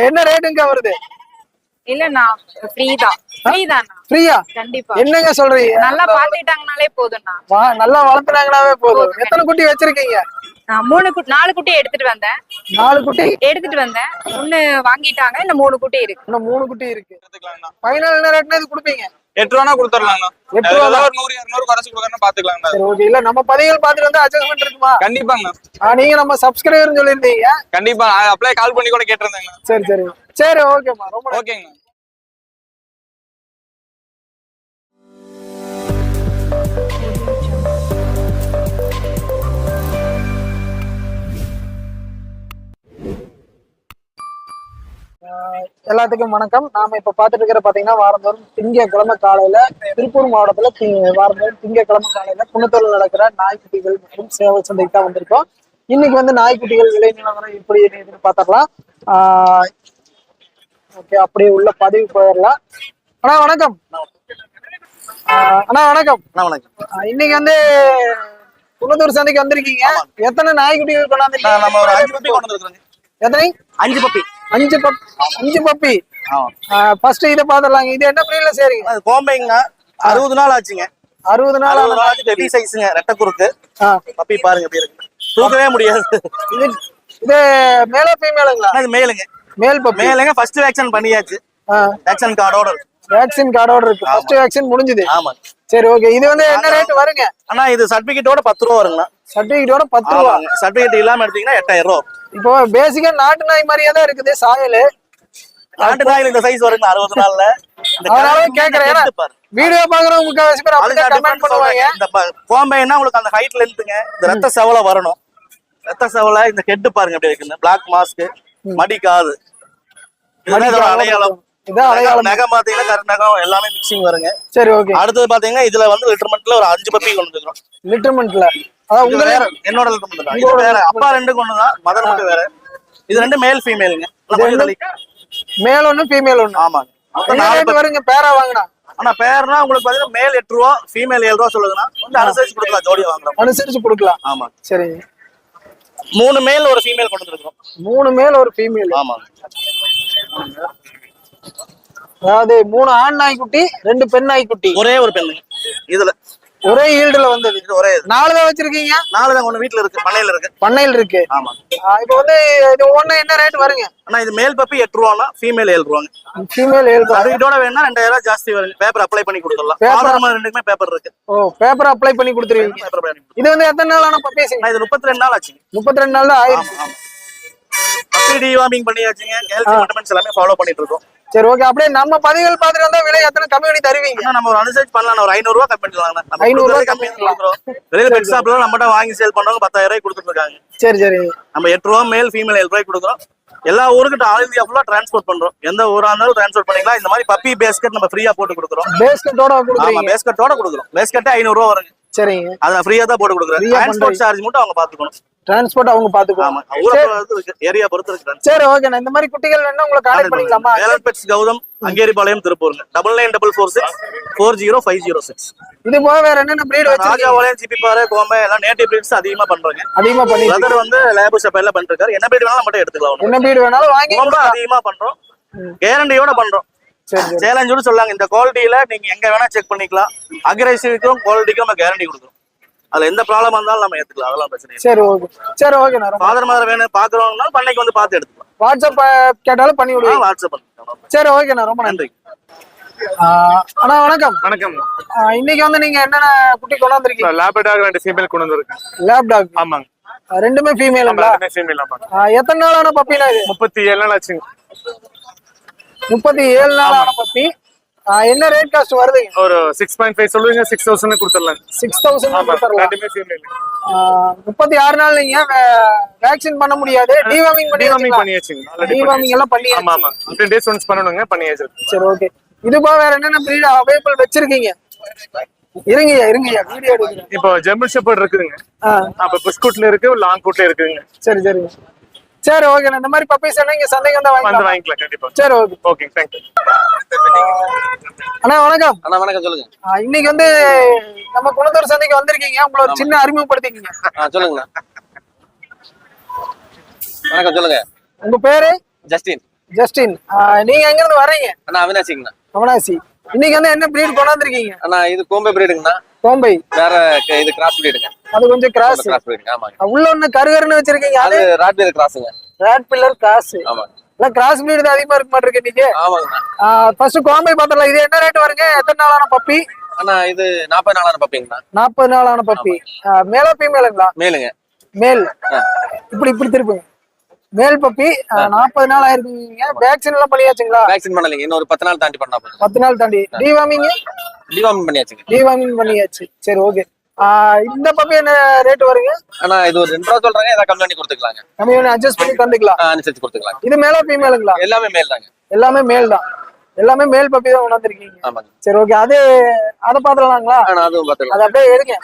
என்ன ரேட்டுங்க வருது? இல்லண்ணா ஃப்ரீ தான் ஃப்ரீ ஃப்ரீயா? கண்டிப்பா. என்னங்க சொல்றீங்க? நல்லா பாத்துக்கிட்டாங்கனாலே போதும்ண்ணா வா- நல்லா வளர்த்துனாங்கனாவே போதும். எத்தனை குட்டி வச்சிருக்கீங்க? நான் மூணு குட்டி நாலு குட்டி எடுத்துட்டு வந்தேன். நாலு குட்டி? எடுத்துட்டு வந்தேன். ஒண்ணு வாங்கிட்டாங்க இந்த மூணு குட்டி இருக்கு. இன்னும் மூணு குட்டி இருக்கு. ஃபைனல் என்ன ரேட்னா இது கொடுப்பீங்க? எட்டு ரூபா கொடுத்துடலாங்கண்ணா எட்டு ரூபா ஒரு நூறு இரநூறு குறைச்சு கொடுக்கறனா பாத்துக்கலாங்கண்ணா ஓகே இல்ல நம்ம பதிவுகள் பார்த்துட்டு வந்து அட்ஜஸ்ட்மெண்ட் இருக்குமா? கண்டிப்பாங்கண்ணா ஆ, நீங்க நம்ம சப்ஸ்கிரைபர்னு சொல்லியிருந்தீங்க. கண்டிப்பா அப்ளை கால் பண்ணி கூட கேட்டிருந்தேங்கண்ணா சரி சரி. சரி ஓகேம்மா ரொம்ப. ஓகேங்கண்ணா எல்லாத்துக்கும் வணக்கம். நாம இப்ப பாத்துட்டு இருக்கிற பாத்தீங்கன்னா வாரந்தோறும் திங்கட்கிழமை காலையில திருப்பூர் மாவட்டத்துல வாரந்தோறும் திங்கட்கிழமை காலையில குணத்தூர்ல நடக்கிற நாய்க்குட்டிகள் மற்றும் சேவை சந்தைக்கு தான் வந்திருக்கோம். இன்னைக்கு வந்து நாய்க்குட்டிகள் விலை நிலவரம் எப்படி இருக்குன்னு பாத்திரலாம் ஓகே அப்படியே உள்ள பதிவு போயிடலாம். அண்ணா வணக்கம். ஆஹ் அண்ணா வணக்கம். அண்ணா வணக்கம். ஆஹ் இன்னைக்கு வந்து குணத்தூர் சந்தைக்கு வந்திருக்கீங்க. எத்தனை நாய்க்குட்டிகள் அண்ணா, நம்ம ஒரு அஞ்சு பப்பி கொண்டாந்து கொண்டு வந்துருக்கோங்க எத்தனை? அஞ்சு பப்பி அஞ்சு பப் அஞ்சு பப்பி. ஃபர்ஸ்ட் இதை பாத்துடலாங்க இது என்ன பிரீட்ல சரிங்க? அது கோம்பைங்க அறுபது நாள் ஆச்சுங்க. அறுபது நாள் அறுபது நாள் பெரிய சைஸுங்க ரெட்டை குறுக்கு. பப்பி பாருங்க எப்படி இருக்கு. தூக்கவே முடியாது. இது இது மேல ஃபீமேலுங்களா இது மேலுங்க. Male puppy. மேலுங்க ஃபர்ஸ்ட் வேக்சின் பண்ணியாச்சு. வேக்சின் கார்டோட வேக்சின் கார்டோட இருக்கு. ஃபர்ஸ்ட் வேக்சின் முடிஞ்சது. ஆமா. சரி ஓகே இது வந்து என்ன ரேட் வருங்க? அண்ணா இது சர்டிபிகேட்டோட பத்து ரூபா வருங்கண்ணா. சர்டிபிகேட்டோட பத்து ரூபா. சர்டிபிகேட் இல்லாம எடுத்தீங்கன்னா எட்டாயிரம் ரூபா இப்போ பேசிக்கா நாட்டு நாய் மாதிரியே தான் இருக்குது சாயல். நாட்டு நாயில் இந்த சைஸ் வருங்க அறுபது நாள்ல? அதனால கேக்குறேன். வீடியோ பாக்குறவங்க முக்கால்வாசி பேர் அதுக்கு கமெண்ட் பண்ணுவாங்க. இந்த கோம்பைன்னா உங்களுக்கு அந்த ஹைட் லென்த்துங்க இந்த ரத்த செவலை வரணும். ரத்த செவலை இந்த ஹெட் பாருங்க எப்படி இருக்குன்னு. பிளாக் மாஸ்க் மடி காது. அடையாளம். நகம் பாத்தீங்கன்னா கருநகம் எல்லாமே மிக்சிங் வருங்க. சரி ஓகே அடுத்தது பாத்தீங்கன்னா இதுல வந்து லிட்டர்மெண்ட்ல ஒரு அஞ்சு பப்பி கொண்டு வந்துருக்கோம் லிட்டர்மெண்ட்ல உங்க வேற என்னோட இது வேற அப்பா ரெண்டு கொண்டு தான் மதர் மட்டும் வேற. இது ரெண்டு மேல் ஃபீமேலுங்க மேல் ஒண்ணு ஃபீமேல் ஒண்ணு. ஆமாங்க puppy. வருங்க பேரா வாங்கினா. ஆனா பேர்னா உங்களுக்கு பாத்தீங்கன்னா மேல் எட்டு ரூபா ஃபீமேல் ஏழு ரூபா சொல்லுதுன்னா கொஞ்சம் அனுசரிச்சு கொடுக்கலாம் ஜோடியா வாங்குறோம் அனுசரிச்சு கொடுக்கலாம். ஆமா. சரிங்க. மூணு மேல் ஒரு ஃபீமேல் கொண்டு வந்துருக்கோம் மூணு மேல் ஒரு ஃபீமேல் ஆமாங்க அதாவது மூணு ஆண் நாய்க்குட்டி ரெண்டு பெண் நாய்க்குட்டி ஒரே ஒரு பெண்ணுங்க. இதுல ஒரே ஈல்டுல வந்தது இது. ஒரே நாலு தான் வச்சிருக்கீங்க? நாலு தான் ஒண்ணு வீட்டுல இருக்கு பண்ணையில இருக்கு. பண்ணையில் இருக்கு. ஆமா. இப்போ வந்து இது ஒண்ணு என்ன ரேட் வருங்க? ஆனா இது மேல் பப்பி எட்டு ரூபானா ஃபீமேல் ஏழு ரூபாங்க. ஃபீமேல் ஏழு ரூபாய். சர்டிஃபிகேட்டோட வேணா ரெண்டாயிரம் ஜாஸ்தி வருங்க. பேப்பர் அப்ளை பண்ணி கொடுத்துடலாம். மாதிரி ரெண்டுக்குமே பேப்பர் இருக்கு. ஓ பேப்பர் அப்ளை பண்ணி கொடுத்துருவீங்க. பேப்பர் பண்ணி இது வந்து எத்தனை நாள் ஆன ஆனா இது முப்பத்தி ரெண்டு நாள் ஆச்சுங்க. முப்பத்தி ரெண்டு நாள் தான் ஆயிடுச்சு பப்பி டிவார்மிங் பண்ணியாச்சுங்க. ஹெல்த் எல்லாமே ஃபாலோ பண்ணிட்டு இருக்கோம். சரி ஓகே அப்படியே நம்ம பதிவுகள் பார்த்துட்டு வந்தா விலை எத்தனை? கம்மி பண்ணி தருவீங்க. நம்ம ஒரு அனுசரிச்சு பண்ணலாம். ஒரு ஐநூறு ரூபாய் கம்மி 500 500 ரூபாய் கம்மி கொடுக்குறோம். வெளியில பெட் ஷாப்ல நம்மகிட்ட வாங்கி சேல் பண்றவங்க பத்தாயிரம் ரூபாய் கொடுத்துட்டு இருக்காங்க சரி சரி. நம்ம எட்டு ரூபா மேல் ஃபீமேல் ஏழு ரூபாய் கொடுக்குறோம். எல்லா ஊருக்கு ஆல் இந்தியா ஃபுல்லா டிரான்ஸ்போர்ட் பண்றோம். எந்த ஊரா இருந்தாலும் டிரான்ஸ்போர்ட் பண்ணிக்கலாம். இந்த மாதிரி பப்பி பேஸ்கெட் நம்ம ஃப்ரீயா போட்டு கொடுக்குறோம். பேஸ்கெட்டோட ஆமா கொடுக்குறீங்க. பேஸ்கெட்டோட கொடுக்குறோம். பேஸ்கெட்டே ஐநூறு ரூபா வருங்க. சரிங்க. அதை ஃப்ரீயா தான் போட்டு கொடுக்குறேன். டிரான்ஸ்போர்ட் சார்ஜ் மட்டும் அவங்க பாத்துக்கணும் டிரான்ஸ்போர்ட் அவங்க பாத்துக்குவாங்க ஏரியா பொறுத்து இருக்கு சரி ஓகே இந்த மாதிரி குட்டிகள் வேணா உங்களை கான்டாக்ட் பண்ணிக்கலாமா? Velan pets Gautham Angeripalayam திருப்பூருங்க. Double nine double four six four zero five zero six இது போக வேற என்னென்ன பிரீட் வச்சு ராஜாபாளையம் ஜிபி பாறை கோம்பை எல்லாம் நேட்டிவ் பிரீட்ஸ் அதிகமா பண்றாங்க. அதிகமா பண்ணி பிரதர் வந்து லேபு ஷாப் பண்ணிருக்காரு என்ன பிரீட் வேணாலும் மட்டும் எடுத்துக்கலாம். என்ன பிரீட் வேணாலும் வாங்கி ரொம்ப அதிகமா பண்றோம். கேரண்டியோட பண்றோம். சேலஞ்சோட சொல்லாங்க. இந்த குவாலிட்டியில நீங்க எங்க வேணா செக் பண்ணிக்கலாம். அக்ரெசிவ்க்கும் குவாலிட்டிக்கும் நம்ம கேரண்டி கொடுக்குறோம். அதுல எந்த ப்ராப்ளம் இருந்தாலும் நம்ம ஏத்துக்கலாம். அதெல்லாம் பிரச்சனை இல்லை. சரி ஓகே சரி ஓகே ஃபாதர் மதர் வேணும் பாக்குறவங்கன்னா பண்ணைக்கு வந்து பார்த்து எடுத்துக்கலாம். வாட்ஸ்அப் கேட்டாலும் பண்ணி ஆ, விடுவீங்க. வாட்ஸ்அப் பண்ணுங்க. சரி ஓகே நான் ரொம்ப நன்றி. அண்ணா வணக்கம். வணக்கம். இன்னைக்கு வந்து நீங்க என்னென்ன குட்டி கொண்டாந்துருக்கீங்க லேபடாக ரெண்டு ஃபீமேல் கொண்டு வந்திருக்கேன். லேப் டாக் ஆமாங்க. ரெண்டுமே ஃபீமேல் ஆஹ் எத்தனை நாளான பப்பினா இது? முப்பத்தி ஏழு நாள் ஆச்சுங்க. முப்பத்தி ஏழு நாளான ஆஹ் என்ன ரேட் காஸ்ட் வருதுங்க ஒரு சிக்ஸ் பாயிண்ட் ஃபைவ் சொல்லுவீங்க சிக்ஸ் தௌசண்ட் கொடுத்துடலாங்க சிக்ஸ் தௌசண்ட் கொடுத்துடலாம். முப்பத்தி ஆறு நாள் நீங்க வேக்சின் பண்ண முடியாது டிவார்மிங் வச்சுக்கலாம். பண்ணியாச்சுங்க டிவார்மிங் எல்லாம் பண்ணி ஆமா ஆமா. ஃபிஃப்டீன் டேஸ் ஒன்ஸ் பண்ணணுங்க பண்ணியாச்சு சரி ஓகே இது போக வேற என்னென்ன பிரீட் அவைலபிள் வச்சிருக்கீங்க? இருங்கய்யா இருங்கய்யா வீடியோ இப்போ ஜெர்மன் ஷெப்பர்ட் இருக்குதுங்க. அப்போ பிஸ்கூட்ல இருக்கு லாங் கூட்ல இருக்குதுங்க. சரி சரி சரி ஓகே இந்த மாதிரி பப்பீஸ் எல்லாம் இங்க சந்தைக்கு வந்தா வந்து வாங்கிக்கலாம் வாங்கிக்கலாம் கண்டிப்பா. சரி ஓகே ஓகே தேங்க்யூ அண்ணா வணக்கம். அண்ணா வணக்கம் சொல்லுங்க. இன்னைக்கு வந்து நம்ம குணத்தூர் சந்தைக்கு வந்திருக்கீங்க. உங்களை ஒரு சின்ன அறிமுகப்படுத்திக்கீங்க. ஆ சொல்லுங்கண்ணா. வணக்கம் சொல்லுங்க. உங்க பேரு? ஜஸ்டின். ஜஸ்டின். நீங்க எங்க இருந்து வர்றீங்க? அண்ணா அவினாசிங்கண்ணா. அவனாசி. இன்னைக்கு வந்து என்ன பிரீட் கொண்டாந்துருக்கீங்க அண்ணா இது கோம்பை பிரீடுங்கண்ணா கோம்பை. வேற இது கிராஸ் பிரீடுங்க அது கொஞ்சம் கிராஸ். ஆமாங்க. உள்ள ஒண்ணு கருகருன்னு வச்சிருக்கீங்க அது? அது ராட்வீர் கிராஸுங்க. ரேட் பில்லர் கிராஸ். ஆமாங்க. இல்ல கிராஸ் பிரீடு தான் அதிகமா இருக்க மாட்டிருக்கு ஆமாங்கண்ணா ஃபர்ஸ்ட் கோம்பை பார்த்தலாம் இது என்ன ரேட் வருங்க? எத்தனை நாளான பப்பி அண்ணா இது நாற்பது நாளான பப்பிங்கண்ணா நாற்பது நாளான பப்பி மேலா ஃபீமேலுங்களா மேலுங்க. மேல். இப்படி இப்படி திருப்புங்க. மேல் பப்பி நாற்பது நாள் ஆயிருக்குங்க. வேக்சின் எல்லாம் பண்ணியாச்சுங்களா? வேக்சின் பண்ணலைங்க. இன்னும் ஒரு பத்து நாள் தாண்டி பண்ணா போதும். பத்து நாள் தாண்டி. Deworming deworm பண்ணியாச்சுங்க. டிவாமிங் பண்ணியாச்சு. சரி ஓகே இந்த பப்பி என்ன ரேட் வருங்க அண்ணா இது ஒரு ரெண்டு ரூபா சொல்றாங்க ஏதாவது கம்மி பண்ணி கொடுத்துக்கலாங்க. நம்ம இவனை அட்ஜஸ்ட் பண்ணி தந்துக்கலாம். அனுசரிச்சு கொடுத்துக்கலாங்க. இது மேலா ஃபீமேலுங்களா எல்லாமே மேல் தாங்க. எல்லாமே மேல் தான். எல்லாமே மேல் பப்பி தான் கொண்டாந்துருக்கீங்க ஆமாங்க. சரி ஓகே அது அதை பாத்துடலாங்களா ஆனா அதுவும் பார்த்துக்கலாம். அதை அப்படியே எடுங்க.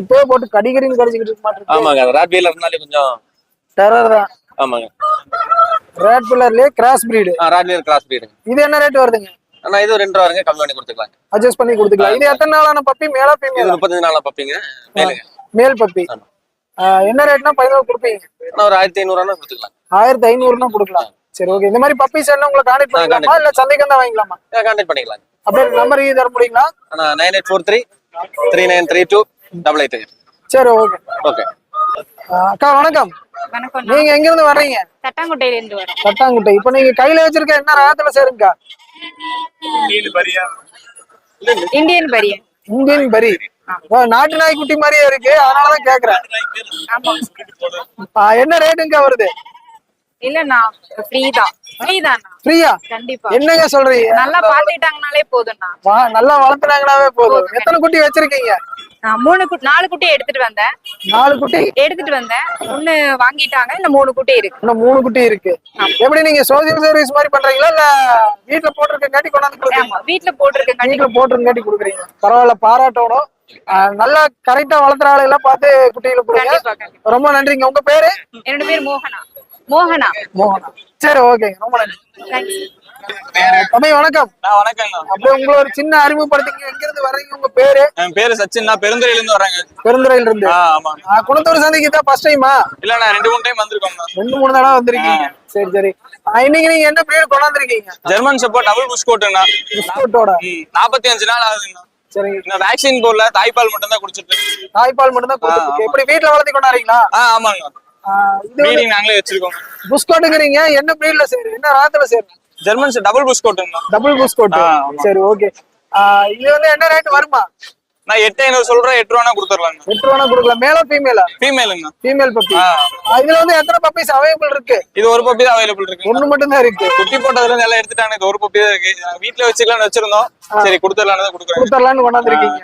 இப்பவே போட்டு கடிகடின்னு கடிச்சுக்கிட்டு இருக்க மாட்டேன். ஆமாங்க அது ராட்வீல இருந்தாலே கொஞ்சம் டெரர் தான். ஆமாங்க. ரேட் பில்லர்லயே கிராஸ் பிரீடு ஆ ராட்வீர் கிராஸ் பிரீடுங்க இது என்ன ரேட் வருதுங்க? அண்ணா இது ரெண்டு ரூபா வருங்க. கம்மி பண்ணி கொடுத்துக்கலாங்க அட்ஜஸ்ட் பண்ணி கொடுத்துக்கலாம். இது எத்தனை நாளான பப்பி? மேலா இது முப்பத்தஞ்சு நாளா பப்பிங்க. மேலுங்க. Male puppy. என்ன ரேட்னா பதினோரு கொடுப்பீங்க? அண்ணா ஒரு ஆயிரத்தி ஐநூறுவா கொடுத்துக்கலாம். ஆயிரத்தி ஐநூறுனா கொடுக்கலாம். சரி ஓகே இந்த மாதிரி பப்பீஸ் எல்லாம் உங்களை கான்டெக்ட் பண்ணிக்கலாமா? இல்ல சந்தைக்கு தான் வாங்கிக்கலாமா? கான்டாக்ட் பண்ணிக்கலாங்க அப்படியே நம்பர் தர முடியுங்களா? Nine eight four three three nine three two double eight சரி ஓகே ஓகே அக்கா வணக்கம். வணக்கம். நீங்க எங்க இருந்து வர்றீங்க? தட்டாங்குட்டையில இருந்து வரோம் தட்டாங்குட்டை. இப்ப நீங்க கையில வச்சிருக்க என்ன ராகத்துல சேருங்கக்கா இந்தியன் பரியன் இந்தியன் பரி. நாட்டு நாய் குட்டி மாதிரியே இருக்கு. அதனாலதான் கேக்குறேன். என்ன ரேட்டுங்க வருது இல்லண்ணா ஃப்ரீ தான். ஃப்ரீ ஃப்ரீயா கண்டிப்பா. என்னங்க சொல்றீங்க? நல்லா பாத்துக்கிட்டாங்கனாலே போதும்ண்ணா வா நல்லா வளர்த்துனாங்கனாவே போதும் எத்தனை குட்டி வச்சிருக்கீங்க? மூணு குட்டி நாலு குட்டி எடுத்துட்டு வந்தேன். நாலு குட்டி? எடுத்துட்டு வந்தேன். ஒண்ணு வாங்கிட்டாங்க இந்த மூணு குட்டி இருக்கு. இன்னும் மூணு குட்டி இருக்கு. எப்படி நீங்க சோசியல் சர்வீஸ் மாதிரி பண்றீங்களா இல்ல வீட்டுல போட்டிருக்கங்காட்டி கொண்டாந்து வீட்டுல போட்டிருக்கேன் வீட்டுல போட்டிருக்காட்டி கொடுக்குறீங்க. பரவாயில்ல பாராட்டணும். நல்லா கரெக்டா வளர்த்துற ஆளுகளெல்லாம் பார்த்து குட்டிகளை கொடுங்க. ரொம்ப நன்றிங்க. உங்க பேரு? என்னோட பேர் மோகனா. மோகனா. மோகனா. சரி ஓகேங்க ரொம்ப நன்றி. தம்பி வணக்கம். நான் வணக்கங்கண்ணா அப்படியே உங்களை ஒரு சின்ன அறிமுகப்படுத்திங்க எங்க இருந்து வர்றீங்க? உங்க பேரு? என் பேரு சச்சின் நான் பெருந்துறையில இருந்து வரேங்க பெருந்துறையில இருந்து ஆ ஆமாங்க. ஆ, குணத்தூர் சந்தைக்கு தான் ஃபர்ஸ்ட் டைமா இல்ல நான் ரெண்டு மூணு டைம் வந்திருக்கோங்கண்ணா ரெண்டு மூணு தடவை வந்திருக்கீங்க. சரி சரி. இன்னைக்கு நீங்க என்ன பிரீடு கொண்டாந்துருக்கீங்க? ஜெர்மன் ஷெப்பர்ட் டபுள் புஷ் கோட்டுங்கண்ணா பிஸ்கோட்டோட நாற்பத்தி அஞ்சு நாள் ஆகுதுங்கண்ணா சரிங்க வேக்சின் போடல தாய்ப்பால் மட்டும் தான் குடிச்சிட்டு. தாய்ப்பால் மட்டும் தான் எப்படி வீட்டுல வளர்த்தி கொண்டாடுறீங்களா? ஆமாங்க நாங்களே வச்சிருக்கோம். புஸ்கோட்டுங்கிறீங்க. என்ன பிரீட்ல சேரு என்ன ராத்துல சேரு ஜெர்மன் டபுள் புஷ் கோட்டுங்கண்ணா டபுள் புஸ்கோட் ஆ, ஆமா. சரி ஓகே இது வந்து என்ன ரேட் வருமா? நான் எட்டு ஐநூறு சொல்றேன் எட்டு ரூபா கொடுத்துடலாங்க. எட்டு ரூபா கொடுக்கலாம். மேலா ஃபீமேலா ஃபீமேலுங்கண்ணா ஃபீமேல் பப்பி. இதுல வந்து எத்தனை பப்பீஸ் அவைலபிள் இருக்கு? இது ஒரு பப்பி தான் அவைலபிள் இருக்கு. ஒண்ணு மட்டும் தான் இருக்கு. குட்டி போட்டதுல இருந்து எல்லாம் எடுத்துட்டாங்க. இது ஒரு பப்பி தான் இருக்கு. வீட்ல வச்சுக்கலாம்னு வச்சிருந்தோம். சரி கொடுத்துடலாம்னு தான் கொடுக்குறேன். கொடுத்துடலாம்னு கொண்டாந்துருக்கீங்க.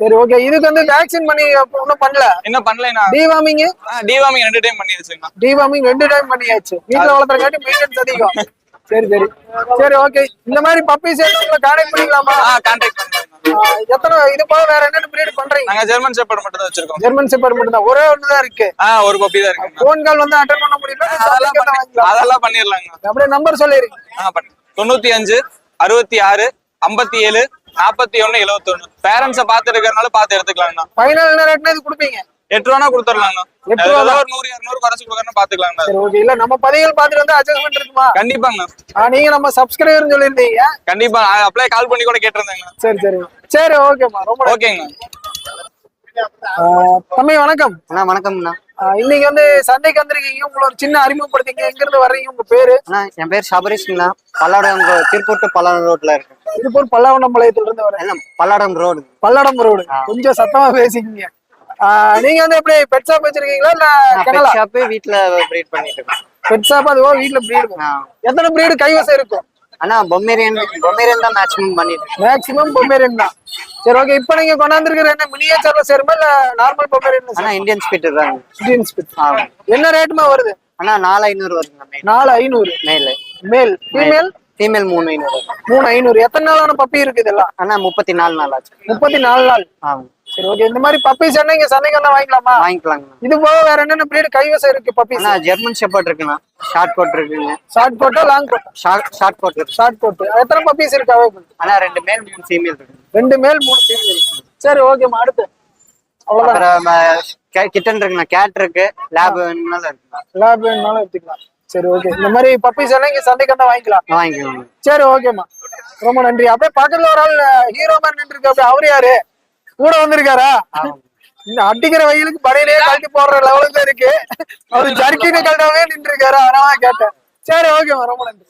சரி ஓகே இதுக்கு வந்து வேக்சின் பண்ணி ஒன்றும் பண்ணல. என்ன பண்ணலைண்ணா? டிவாமிங் டிவாமிங் ரெண்டு டைம் பண்ணிருச்சுங்கண்ணா டிவாமிங் ரெண்டு டைம் பண்ணியாச்சு. வீட்டுல வளர்த்துறக்காட்டி மெயின்டெனன்ஸ் அதிகம். சரி சரி. சரி ஓகே இந்த மாதிரி பப்பீஸ் உங்களை கான்டாக்ட் பண்ணிக்கலாமா? ஆ கான்டாக்ட் பண்ணுங்க ஆ, எத்தனை இது போக வேற என்னென்ன பிரீட் பண்றீங்க? நாங்க ஜெர்மன் ஷெப்பர்ட் மட்டும் தான் வச்சிருக்கோம். ஜெர்மன் செப்பர் மட்டும் தான் ஒரே ஒன்று தான் இருக்கு. ஆ ஒரு பப்பி தான் இருக்குங்க போன் கால் வந்து அட்டன் பண்ண முடியுமா? இல்ல அதெல்லாம் அதெல்லாம் பண்ணிடலாங்க அப்படியே நம்பர் சொல்லிருங்க ஆ பண்ணி தொண்ணூத்தி அஞ்சு அறுபத்தி ஆறு ஐம்பத்தி ஏழு நாற்பத்தி ஒண்ணு எழுபத்தொன்னு பேரண்ட்ஸை பார்த்து இருக்கிறதுனால பார்த்து எடுத்துக்கலாங்கண்ணா. ஃபைனல் என்ன ரேட்னா இது கொடுப்பீங்க? எட்டு ரூபா கொடுத்துடலாங்கண்ணா. எட்டு ரூபா ஒரு நூறு இரநூறு குறைச்சு கொடுக்கறன்னு பாத்துக்கலாங்கண்ணா ஓகே இல்ல நம்ம பதிவுகள் பார்த்துட்டு வந்து அட்ஜஸ்ட்மெண்ட் இருக்குமா? கண்டிப்பாங்கண்ணா. ஆ, நீங்க நம்ம சப்ஸ்கிரைபர் சொல்லியிருந்தீங்க. கண்டிப்பா அப்படியே கால் பண்ணி கூட கேட்டிருந்தேங்கண்ணா. சரி சரி. சரி ஓகேம்மா ரொம்ப. ஓகேங்கண்ணா. ஆ, தம்பி வணக்கம். அண்ணா வணக்கம்ண்ணா. இன்னைக்கு வந்து சந்தைக்கு வந்திருக்கீங்க. உங்களை ஒரு சின்ன அறிமுகப்படுத்திங்க எங்க இருந்து வர்றீங்க? உங்க பேரு? அண்ணா என் பேர் சபரீஷ்ண்ணா. பல்லாடம் திருப்பூர் டு பல்லாடம் ரோட்ல இருக்கு திருப்பூர் பல்லாவண்ணம்பாளையத்துல இருந்து வரேன். பல்லாடம் ரோடு. பல்லடம் ரோடு. கொஞ்சம் சத்தமா பேசிக்கிங்க. நீங்க வந்து எப்படி பெட் ஷாப் வச்சிருக்கீங்களா இல்ல பெட் ஷாப்பு வீட்ல ப்ரீட் பண்ணிட்டு இருக்கோம். பெட் ஷாப் அதுவோ வீட்ல பிரீடு. எத்தனை பிரீடு கைவசம் இருக்கும்? அண்ணா பொம்மேரியன் பொம்மேரியன் தான் மேக்ஸிமம் பண்ணிட்டு மேக்ஸிமம் பொமேரியன் தான். சரி ஓகே இப்போ நீங்க கொண்டாந்துருக்கிற என்ன மினியேச்சர்ல சேருமா இல்ல நார்மல் பொமேரியன் அண்ணா இந்தியன் ஸ்பீட் தாங்க. இந்தியன் ஸ்பிட் என்ன ரேட்டுமா வருது? அண்ணா நாலு ஐநூறு மேல் நாலு ஐநூறு. மேலு மேல் ஃபீமேல் ஃபீமேல் மூணு ஐநூறு. மூணு ஐநூறு. எத்தனை நாளான பப்பி இருக்கு இதெல்லாம்? அண்ணா முப்பத்தி நாலு நாள் ஆச்சு. முப்பத்தி நாலு நாள். ஆ சரி ஓகே இந்த மாதிரி பப்பீஸ் என்ன இங்க சந்தைக்கு வந்தா வாங்கிக்கலாமா? வாங்கிக்கலாங்கண்ணா இது போக வேற என்னென்ன பிரீடு கைவசம் இருக்கு அண்ணா ஜெர்மன் ஷெப்பர்ட் இருக்குண்ணா. ஷார்ட் கோட் இருக்குங்க. ஷார்ட் கோட்டா லாங் கோட்டா ஷார்ட் ஷார்ட் கோட் இருக்கு. ஷார்ட் கோட் எத்தனை பப்பீஸ் இருக்கு அவைலபிள் அண்ணா ரெண்டு மேல் மூணு ஃபீமேல் இருக்கு. ரெண்டு மேல் மூணு ஃபீமேல் சரி ஓகேம்மா அடுத்து. அவ்வளவுதான். கிட்டன் இருக்குண்ணா. கேட் இருக்கு. லேப் வேணும்னாலும் இருக்குண்ணா லேப் வேணும்னாலும் எடுத்துக்கலாம். சரி ஓகே இந்த மாதிரி பப்பீஸ் எல்லாம் இங்க சண்டைக்கு வந்தா வாங்கிக்கலாம். வாங்கிக்கோங்க சரி ஓகேம்மா ரொம்ப நன்றி. அப்படியே பக்கத்துல ஒரு ஆள் ஹீரோ மாதிரி நின்று இருக்கு அவரு யாரு? கூட வந்திருக்காரா? இந்த அடிக்கிற வயலுக்கு படையிலே கழட்டி போடுற லெவலுக்கு இருக்கு. அவரு ஜர்க்கின்னு கழட்டாவே நின்று இருக்காரு அதனால கேட்டேன். சரி ஓகேம்மா ரொம்ப நன்றி.